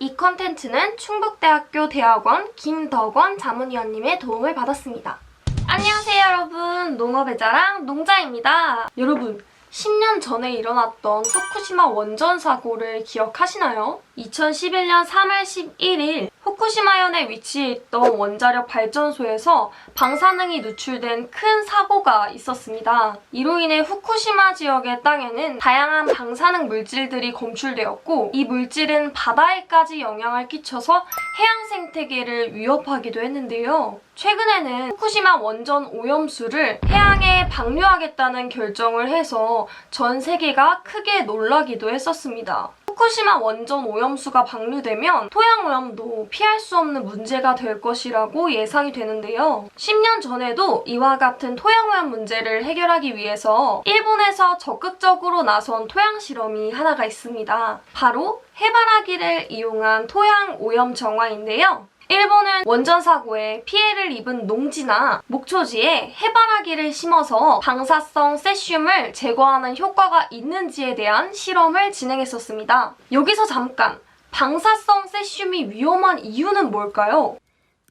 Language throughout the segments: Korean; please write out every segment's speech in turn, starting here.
이 컨텐츠는 충북대학교 대학원 김덕원 자문위원님의 도움을 받았습니다. 안녕하세요 여러분 농업의 자랑 농자입니다. 여러분 10년 전에 일어났던 후쿠시마 원전 사고를 기억하시나요? 2011년 3월 11일 후쿠시마현에 위치해 있던 원자력 발전소에서 방사능이 누출된 큰 사고가 있었습니다. 이로 인해 후쿠시마 지역의 땅에는 다양한 방사능 물질들이 검출되었고 이 물질은 바다에까지 영향을 끼쳐서 해양 생태계를 위협하기도 했는데요. 최근에는 후쿠시마 원전 오염수를 해양에 방류하겠다는 결정을 해서 전 세계가 크게 놀라기도 했었습니다. 후쿠시마 원전 오염수가 방류되면 토양 오염도 피할 수 없는 문제가 될 것이라고 예상이 되는데요. 10년 전에도 이와 같은 토양 오염 문제를 해결하기 위해서 일본에서 적극적으로 나선 토양 실험이 하나가 있습니다. 바로 해바라기를 이용한 토양 오염 정화인데요. 일본은 원전 사고에 피해를 입은 농지나 목초지에 해바라기를 심어서 방사성 세슘을 제거하는 효과가 있는지에 대한 실험을 진행했었습니다. 여기서 잠깐 방사성 세슘이 위험한 이유는 뭘까요?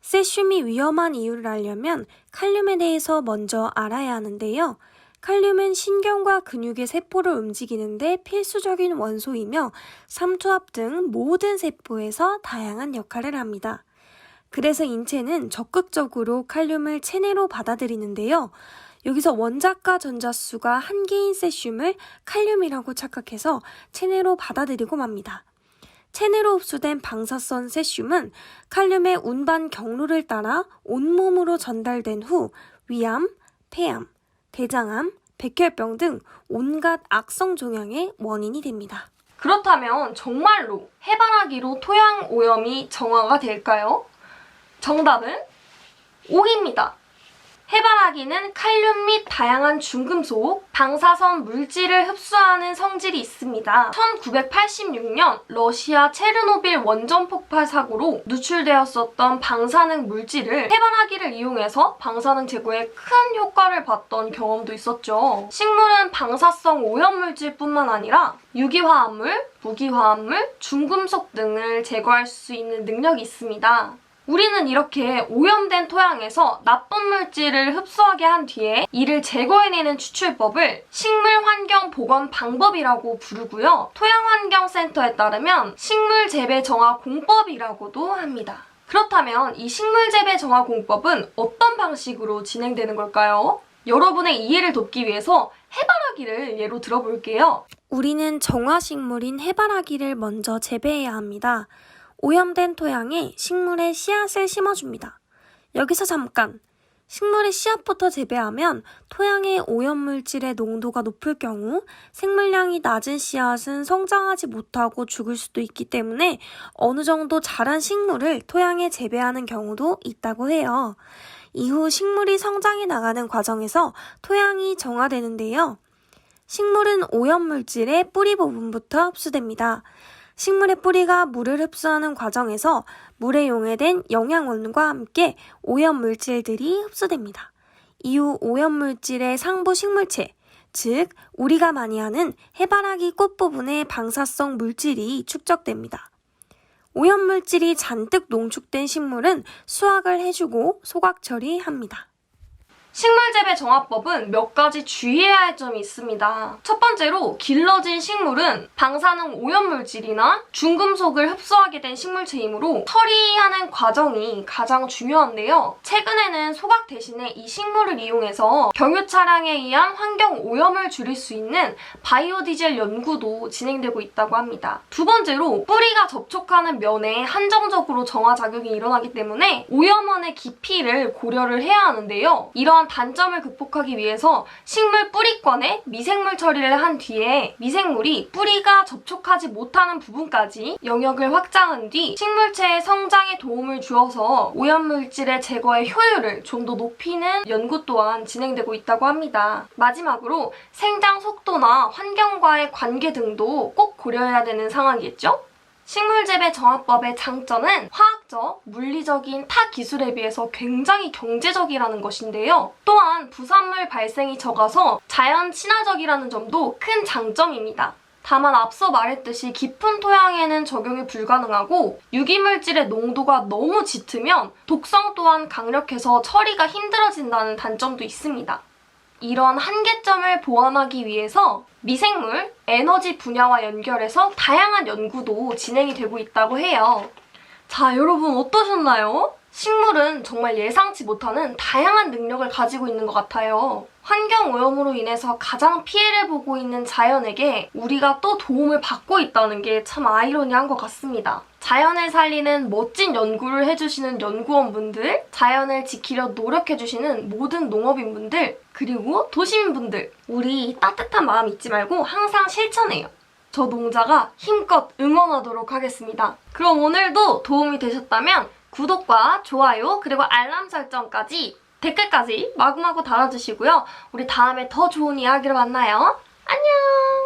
세슘이 위험한 이유를 알려면 칼륨에 대해서 먼저 알아야 하는데요. 칼륨은 신경과 근육의 세포를 움직이는데 필수적인 원소이며 삼투압 등 모든 세포에서 다양한 역할을 합니다. 그래서 인체는 적극적으로 칼륨을 체내로 받아들이는데요. 여기서 원자과 전자수가 한 개인 세슘을 칼륨이라고 착각해서 체내로 받아들이고 맙니다. 체내로 흡수된 방사선 세슘은 칼륨의 운반 경로를 따라 온몸으로 전달된 후 위암, 폐암, 대장암, 백혈병 등 온갖 악성 종양의 원인이 됩니다. 그렇다면 정말로 해바라기로 토양 오염이 정화가 될까요? 정답은 O입니다. 해바라기는 칼륨 및 다양한 중금속, 방사선 물질을 흡수하는 성질이 있습니다. 1986년 러시아 체르노빌 원전 폭발 사고로 누출되었었던 방사능 물질을 해바라기를 이용해서 방사능 제거에 큰 효과를 봤던 경험도 있었죠. 식물은 방사성 오염물질뿐만 아니라 유기화합물, 무기화합물, 중금속 등을 제거할 수 있는 능력이 있습니다. 우리는 이렇게 오염된 토양에서 나쁜 물질을 흡수하게 한 뒤에 이를 제거해내는 추출법을 식물환경보건 방법이라고 부르고요. 토양환경센터에 따르면 식물재배정화 공법이라고도 합니다. 그렇다면 이 식물재배 정화 공법은 어떤 방식으로 진행되는 걸까요? 여러분의 이해를 돕기 위해서 해바라기를 예로 들어볼게요. 우리는 정화식물인 해바라기를 먼저 재배해야 합니다. 오염된 토양에 식물의 씨앗을 심어줍니다. 여기서 잠깐! 식물의 씨앗부터 재배하면 토양의 오염물질의 농도가 높을 경우 생물량이 낮은 씨앗은 성장하지 못하고 죽을 수도 있기 때문에 어느 정도 자란 식물을 토양에 재배하는 경우도 있다고 해요. 이후 식물이 성장해 나가는 과정에서 토양이 정화되는데요. 식물은 오염물질의 뿌리 부분부터 흡수됩니다. 식물의 뿌리가 물을 흡수하는 과정에서 물에 용해된 영양원과 함께 오염물질들이 흡수됩니다. 이후 오염물질의 상부 식물체, 즉 우리가 많이 하는 해바라기 꽃 부분에 방사성 물질이 축적됩니다. 오염물질이 잔뜩 농축된 식물은 수확을 해주고 소각 처리합니다. 식물재배 정화법은 몇 가지 주의해야 할 점이 있습니다. 첫 번째로 길러진 식물은 방사능 오염물질이나 중금속을 흡수하게 된 식물체이므로 처리하는 과정이 가장 중요한데요. 최근에는 소각 대신에 이 식물을 이용해서 경유 차량에 의한 환경 오염을 줄일 수 있는 바이오디젤 연구도 진행되고 있다고 합니다. 두 번째로 뿌리가 접촉하는 면에 한정적으로 정화 작용이 일어나기 때문에 오염원의 깊이를 고려를 해야 하는데요. 이러한 단점을 극복하기 위해서 식물 뿌리권에 미생물 처리를 한 뒤에 미생물이 뿌리가 접촉하지 못하는 부분까지 영역을 확장한 뒤 식물체의 성장에 도움을 주어서 오염물질의 제거의 효율을 좀 더 높이는 연구 또한 진행되고 있다고 합니다. 마지막으로 생장 속도나 환경과의 관계 등도 꼭 고려해야 되는 상황이겠죠? 식물재배 정화법의 장점은 화학적, 물리적인 타 기술에 비해서 굉장히 경제적이라는 것인데요. 또한 부산물 발생이 적어서 자연 친화적이라는 점도 큰 장점입니다. 다만 앞서 말했듯이 깊은 토양에는 적용이 불가능하고 유기물질의 농도가 너무 짙으면 독성 또한 강력해서 처리가 힘들어진다는 단점도 있습니다. 이런 한계점을 보완하기 위해서 미생물, 에너지 분야와 연결해서 다양한 연구도 진행이 되고 있다고 해요. 자, 여러분 어떠셨나요? 식물은 정말 예상치 못하는 다양한 능력을 가지고 있는 것 같아요. 환경 오염으로 인해서 가장 피해를 보고 있는 자연에게 우리가 또 도움을 받고 있다는 게 참 아이러니한 것 같습니다. 자연을 살리는 멋진 연구를 해주시는 연구원분들, 자연을 지키려 노력해주시는 모든 농업인분들, 그리고 도시민분들, 우리 따뜻한 마음 잊지 말고 항상 실천해요. 저 농자가 힘껏 응원하도록 하겠습니다. 그럼 오늘도 도움이 되셨다면 구독과 좋아요 그리고 알람 설정까지 댓글까지 마구마구 달아주시고요. 우리 다음에 더 좋은 이야기로 만나요. 안녕!